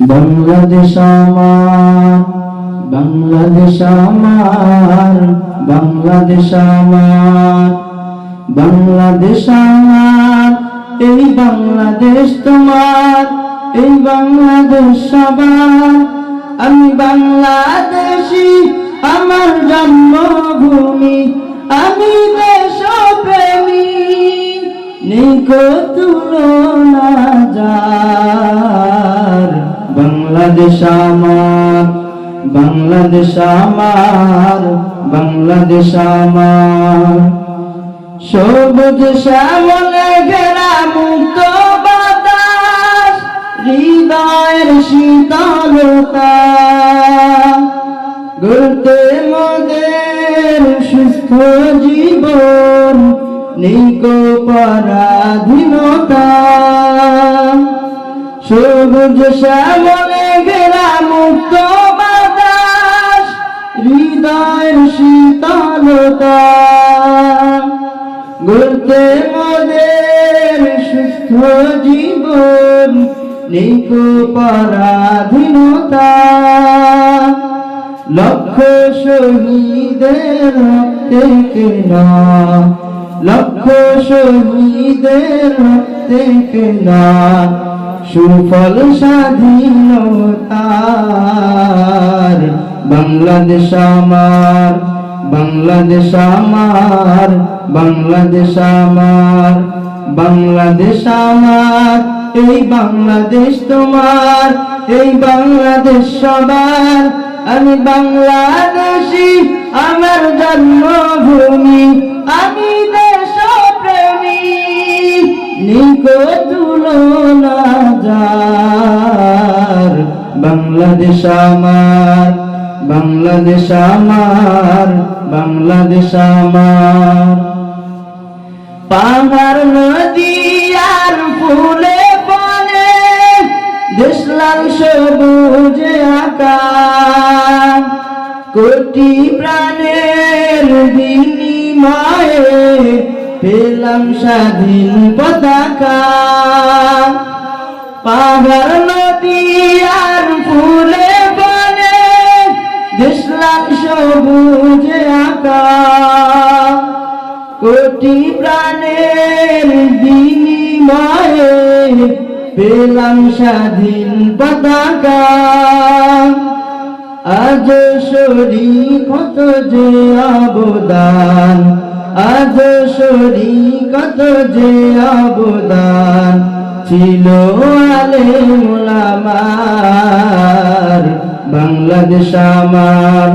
বাংলাদেশ আমার বাংলাদেশ আমার বাংলাদেশ আমার বাংলাদেশ আমার, এই বাংলাদেশ তোমার, এই বাংলাদেশ সবার। আমি বাংলাদেশি, আমার জন্মভূমি, আমি দেশপ্রেমী নিকো তুলনা যার বাংলাদেশ আমার বাংলাদেশ আমার বাংলাদেশ আমার। সবুজ শ্যামলে ঘেরা মুক্ত বাতাস, হৃদয়ের শীতলতা। গড়তে মোদের সুস্থ জীবন নিকো পরাধীনতা। সবুজ শ্যামলে ঘেরা মুক্ত বাতাস, হৃদয়ের শীতলতা। গড়তে মোদের সুস্থ জীবন নিকো পরাধীনতা লক্ষ শহীদের রক্তে কেনা, লক্ষ শহীদের রক্তে কেনা। সুফল স্বাধীনতার বাংলাদেশ আমার বাংলাদেশ আমার বাংলাদেশ আমার বাংলাদেশ আমার, এই বাংলাদেশ তোমার, এই বাংলাদেশ সবার, আমি বাংলাদেশি বাংলাদেশ আমার বাংলাদেশ আমার বাংলাদেশ আমার। পাহাড়, নদী আর ফুলে বনে, দেশলাল সবুজ আকাশ। কোটি প্রাণের বিনিময়ে পেলাম স্বাধীন পতাকা। পাহাড় সবুজ আকাশ কোটি প্রাণের বিনিময়ে পেলাম স্বাধীন পতাকা। আজ শরী কত যে অবদান, আজ শরী কত যে অবদান, ছিল আলে মোলামার বাংলাদেশ আমার।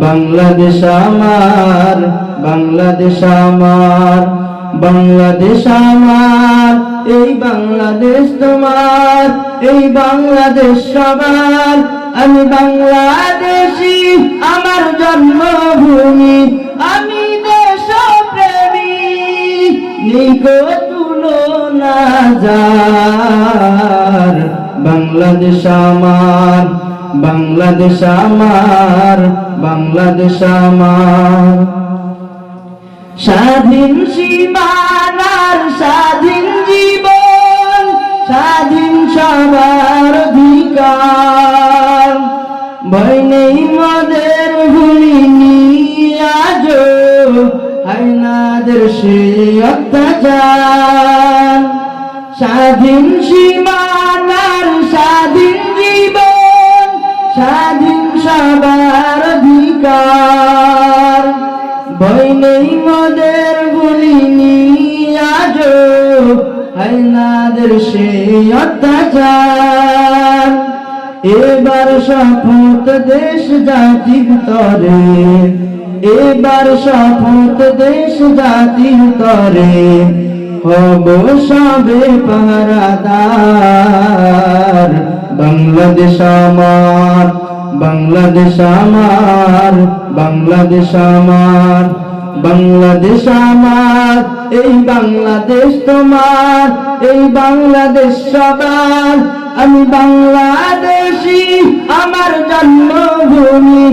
বাংলাদেশ আমার বাংলাদেশ আমার বাংলাদেশ আমার, এই বাংলাদেশ তোমার, এই বাংলাদেশ সবার। আমি বাংলাদেশি, আমার জন্মভূমি, আমি দেশপ্রেমী নিকো তুলনা যার। বাংলাদেশ আমার বাংলাদেশ আমার বাংলাদেশ আমার। স্বাধীন সীমানার স্বাধীন জীবন, স্বাধীন সবার অধিকার। ভয় নেই মদের ভুলিনি আজ হাইনাদের সে অত্যাচার। স্বাধীন সীমানার স্বাধীন সবার অধিকার ভয় নেই মোদের বলিনি আজ হাইনাদের সে অত্যাচার। এবার শপথ দেশ জাতির তরে। এবার শপথ দেশ জাতির তরে। হব সবে পাহারাদার। বাংলাদেশ আমার। বাংলাদেশ আমার বাংলাদেশ আমার বাংলাদেশ আমার, এই বাংলাদেশ তোমার, এই বাংলাদেশ সবার। আমি বাংলাদেশি, আমার জন্মভূমি,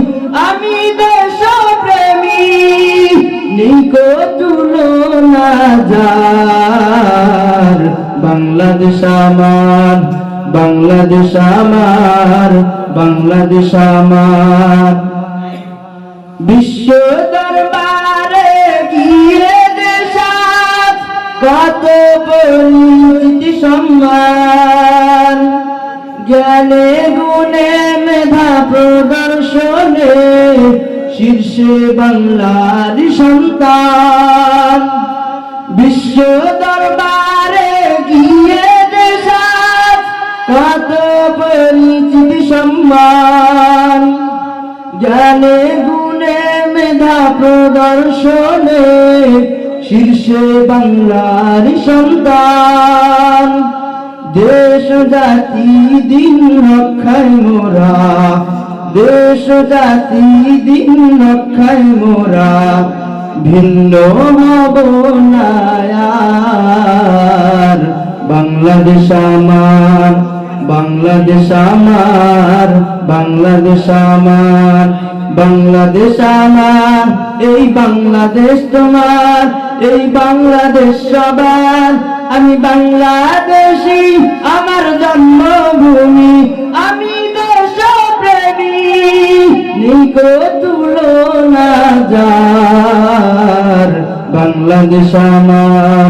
আমি দেশপ্রেমী নিকো তুলনা যার। বাংলাদেশ আমার বাংলাদেশ আমার বাংলাদেশ আমার। বিশ্ব দরবারে গিয়ে দেশাত, কত পরিচিতি সম্মান। জ্ঞানে গুণে মেধা প্রদর্শনে শীর্ষে বাংলার সন্তান। জ্ঞানে গুণে মেধা প্রদর্শনে শীর্ষে বাংলার সন্তান। দেশ জাতি দিন রক্ষায় মোরা, দেশ জাতি দিন রক্ষায় মোরা, ভিন্ন হব না বাংলাদেশ আমার। বাংলাদেশ আমার বাংলাদেশ আমার বাংলাদেশ আমার, এই বাংলাদেশ তোমার, এই বাংলাদেশ সবার। আমি বাংলাদেশি, আমার জন্মভূমি, আমি দেশপ্রেমী নিকো তুলনা যার। বাংলাদেশ আমার